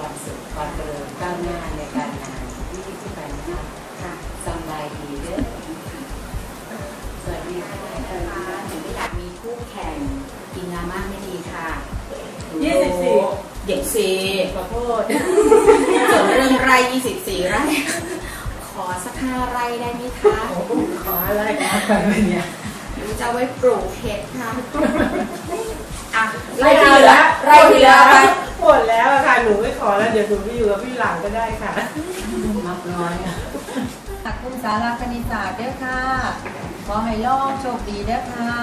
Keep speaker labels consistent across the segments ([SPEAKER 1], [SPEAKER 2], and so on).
[SPEAKER 1] ความสุขความเจริญก้าวหน้าในการงานที่ที่ไปนะคะ
[SPEAKER 2] ค่ะ
[SPEAKER 1] สำบายดีเด้อสวัสดีค่ะ
[SPEAKER 2] ค่ะหนูไม่อยากมีคู่แข่งกินงานมากไม่ดีค่ะ
[SPEAKER 3] ยี่สิบสี่
[SPEAKER 2] เด็กสี่ขอโทษส่วนเรื่องไร่ยี่สิบสี่ไร่ขอสักห้าไร่ได้ไหมคะ
[SPEAKER 3] ขออะไรกันเนี่ย
[SPEAKER 2] หนูจะเอาไว้ปลูกเห็ดค่ะอะ
[SPEAKER 3] ไล่
[SPEAKER 2] ไร่
[SPEAKER 3] ที
[SPEAKER 2] ที่
[SPEAKER 3] ละ
[SPEAKER 2] ละไร่ที่ละไป
[SPEAKER 3] หมดแล้วอะค่ะหนู ไม่ขอแล้วเดี๋ยวหนูไปอยู่กับพี่หลังก็ได้ค่ะ
[SPEAKER 1] มักน้อยอะ
[SPEAKER 4] ตักคุณสาราคณิตศาสตร์เด้อค่ะ ขอให้ลองโชคดีเด้อค่ะ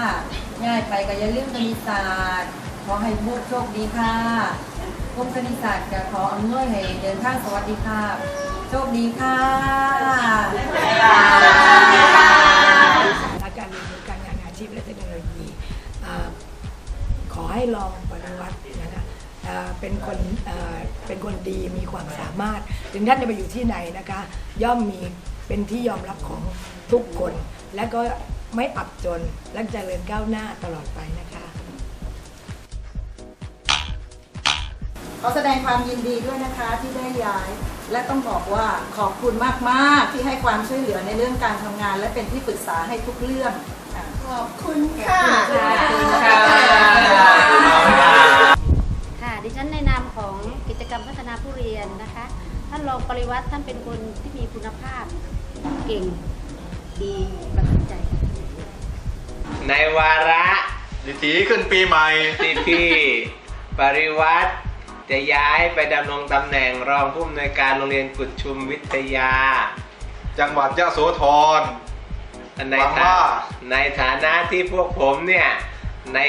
[SPEAKER 4] ง่ายไปก็อย่าลืมคณิตศาสตร์ ขอให้บุกโชคดีค่ะกรมคณิตศาสตร์จะขออำนวยให้เดินทางสวัสดีค่ะ โชคดีค่ะ
[SPEAKER 5] และการเรียนรู้การงานอาชีพและเทคโนโลยีเอ่อขอให้ลองปฏิวัตินะคะ เอ่อเป็นคนเอ่อเป็นคนดีมีความสามารถ ถึงท่านจะไปอยู่ที่ไหนนะคะย่อมมีเป็นที่ยอมรับของทุกคน และก็ไม่อับจนและเจริญก้าวหน้าตลอดไปนะคะ
[SPEAKER 6] ขอแสดงความยินดีด้วยนะคะที่ได้ย้าย และต้องบอกว่าขอบคุณมากๆที่ให้ความช่วยเหลือในเรื่องการทำงาน และเป็นที่ปรึกษาให้ทุกเรื่องอะขอบคุณค่ะ
[SPEAKER 7] ค่ะ ดิฉันในนามของกิจกรรมพัฒนาผู้เรียนนะคะ ท่านรองปริวัติท่านเป็นคนที่มีคุณภาพเก่งดีประทับใจค่ะ
[SPEAKER 8] ในวาระ
[SPEAKER 9] ดิถีขึ้นปีใหม่
[SPEAKER 8] ที่พี่ปริวัติจะย้ายไปดำรงตำแหน่งรองผู้อำนวยการโรงเรียนกุดชุมวิทยา
[SPEAKER 9] จังหวัดยะโสธร
[SPEAKER 8] ใน
[SPEAKER 9] หวัง
[SPEAKER 8] ฐา
[SPEAKER 9] ว่า
[SPEAKER 8] ในฐานะที่พวกผมเนี่ย ใน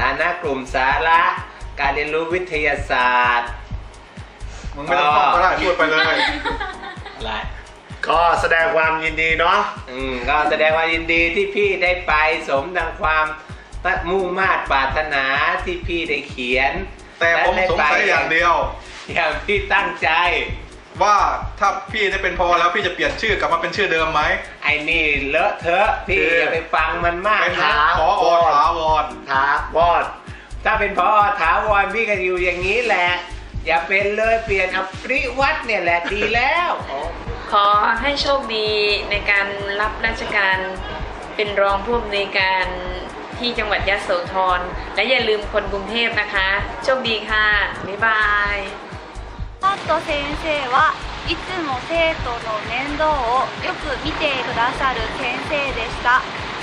[SPEAKER 8] ฐานะกลุ่มสาระ การเรียนรู้วิทยาศาสตร์
[SPEAKER 9] มึงไม่ต้องท่องก็ได้พูดไปเลย
[SPEAKER 8] อะไร
[SPEAKER 9] ก็แสดงความยินดีเนาะ
[SPEAKER 8] อืมก็แสดงความยินดีที่พี่ได้ไปสมดังความมุ่งมาตรปรารถนาที่พี่ได้เขียน
[SPEAKER 9] แต่ผม
[SPEAKER 8] และ
[SPEAKER 9] สงสัยอย่างเดียว
[SPEAKER 8] อย่างพี่ตั้งใจ
[SPEAKER 9] ว่าถ้าพี่ได้เป็นพอแล้วพี่จะเปลี่ยนชื่อกลับมาเป็นชื่อเดิมไหม
[SPEAKER 8] ไอ้นี่เลอะเทอะพี่
[SPEAKER 9] คือ
[SPEAKER 8] อย่าไปฟังมันมาก
[SPEAKER 9] เป็น
[SPEAKER 8] นะ
[SPEAKER 9] ขออถาวร
[SPEAKER 8] ถาวร ถ้าเป็นพอถาวรพี่ก็อยู่อย่างนี้แหละ อย่าเป็นเลยเปลี่ยนอปริวัตเนี่ยแหละดีแล้ว
[SPEAKER 10] ขอให้โชคดีในการรับราชการเป็นรองผู้อำนวยการที่จังหวัดยะโสธร และอย่าลืมคนกรุงเทพนะคะ โชคดีค่ะ บ๊ายบาย
[SPEAKER 7] ポット先生はいつも生徒の面倒をよく見てくださる先生でした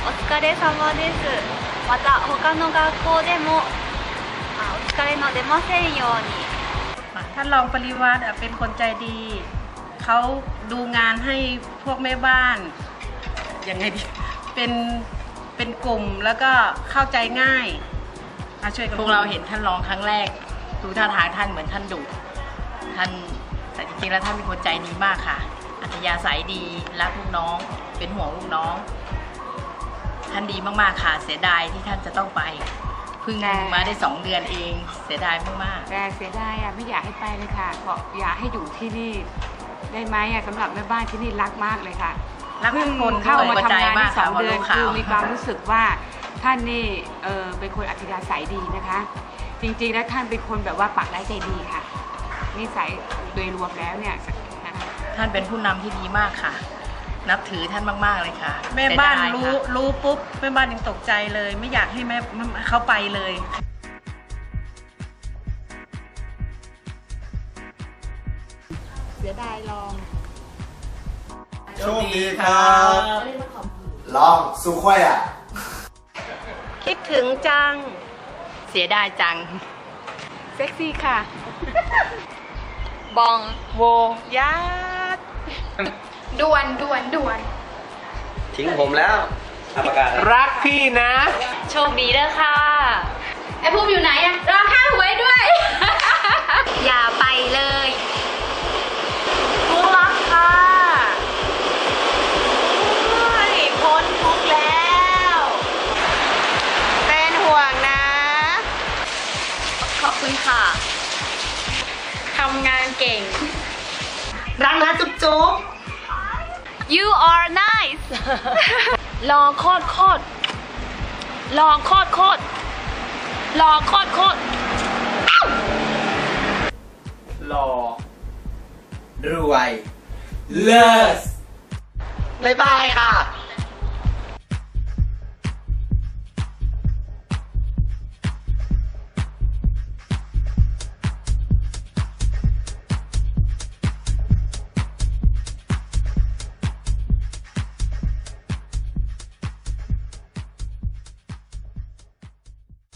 [SPEAKER 7] お疲れ様ですまた他の学校でもあお疲れ の出ませんように
[SPEAKER 3] ท่านรองปริวัติอ่ะเป็นคนใจดี เขาดูงานให้พวกแม่บ้าน ยังไงดี เป็น เป็นกลุ่มแล้วก็เข้าใจง่ายมาช่วยกัน
[SPEAKER 4] พวกเราเห็นท่านรองครั้งแรก ดูท่าทางท่านเหมือนท่านดุท่านแต่จริงๆแล้วท่านเป็นคนใจดีมากค่ะ อัธยาศัยดี รักลูกน้อง เป็นห่วงลูกน้อง ท่านดีมากๆค่ะ เสียดายที่ท่านจะต้องไป เ พิ่งมาได้สองเดือนเอง เสียดายมากๆ
[SPEAKER 10] แต่เสียดายอะไม่อยากให้ไปเลยค่ะเพราะอยากให้อยู่ที่นี่ ได้ไหมอะสำหรับแม่บ้านที่นี่รักมากเลยค่ะ
[SPEAKER 4] รักทุกคน
[SPEAKER 10] เข้ามา
[SPEAKER 4] ด้วย
[SPEAKER 10] ทำงาน
[SPEAKER 4] หัวใจ
[SPEAKER 10] ได้
[SPEAKER 4] มาก
[SPEAKER 10] สอง
[SPEAKER 4] ค่ะ
[SPEAKER 10] เดือน
[SPEAKER 4] พอรู้ข่าว
[SPEAKER 10] คือมีความรู้สึกว่าท่านนี่เออเป็นคนอัธยาศัยดีนะคะ จริงๆแล้วท่านเป็นคนแบบว่าปากร้ายใจดีค่ะนิสัยโดยรวมแล้วเนี่ยนะคะ
[SPEAKER 4] ท่านเป็นผู้นำที่ดีมากค่ะ นับถือท่านมากๆเลยค่ะ
[SPEAKER 3] แม่บ้าน
[SPEAKER 4] เสียดย
[SPEAKER 3] รู้
[SPEAKER 4] ค่ะ
[SPEAKER 3] รู้ปุ๊บแม่บ้านยังตกใจเลย ไม่อยากให้แม่เขาไปเลย
[SPEAKER 10] เสียดายลอง
[SPEAKER 9] โชคดีครับ
[SPEAKER 11] ลองสู้ค่อยอะ
[SPEAKER 10] คิดถึงจัง
[SPEAKER 4] เสียดายจัง
[SPEAKER 10] เซ็กซี่ค่ะ
[SPEAKER 7] บอง
[SPEAKER 10] โวยัด
[SPEAKER 7] ด่วนด่วนด่วน
[SPEAKER 8] ทิ้งผมแล้วรักพี่นะ
[SPEAKER 10] โชคดีเด้อค่ะ
[SPEAKER 7] ไอ้ภูมิอยู่ไหนอะรอค่าหวยด้วย อย่าไปเลย
[SPEAKER 10] ทุกรักค่ะโอ้ยพ้นทุกข์แล้ว เป็นห่วงนะ
[SPEAKER 7] ขอบคุณค่ะ
[SPEAKER 10] ทำงานเก่ง
[SPEAKER 3] รักนะจุ๊บจุ๊บ
[SPEAKER 7] you are nice
[SPEAKER 10] รอโคตรโคตร
[SPEAKER 7] หล่อโคตรโคตรหล่อโคตรโคตร
[SPEAKER 12] หล่อรวย เลิศบายบายค่ะ